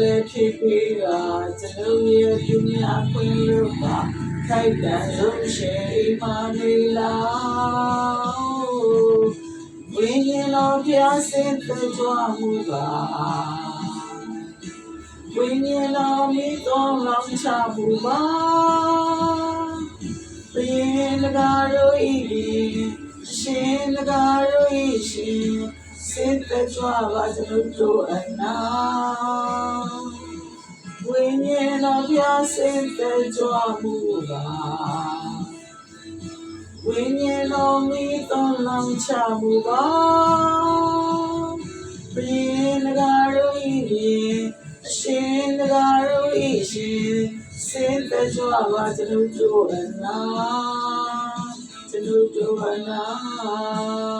လည်းဖြစ်ပြီးတာကျွန်ုပ်ရဲ့ပြညာခွင့်လို့ပါထိုက်တန်ဆုံးရှင်အိမ်မနေလာဝိညာဉ်တော်ပြစင်သက်ကြွမှုပါဝိညာဉ်တော်မိတော်လောင်းချမှုပါဘုရင်တကားတို့ဤအရှင်တကားတို့ဤရှင် စင်သက်ကြွပါကျွန်ုပ်တို့အနာဝိညာဉ်တော်ပြစင်သက်ကြွမှုပါဝိညာဉ်တော်မိတော်လောင်းချမှုပါဘုရင်တကားတို့ဤအရှင်တကားတို့ဤရှင်စင်သက်ကြွပါကျွန်ုပ်တို့အနာကျွန်ုပ်တို့အနာ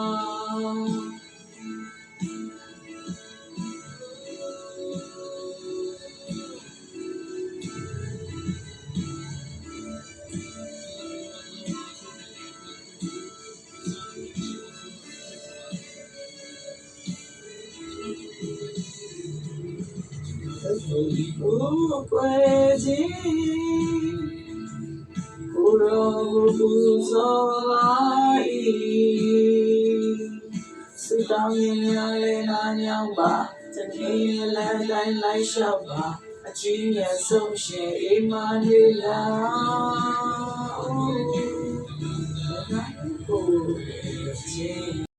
ကိုကွယ်ခြင်းကိုရောဘူဇောလာဤစတောင်း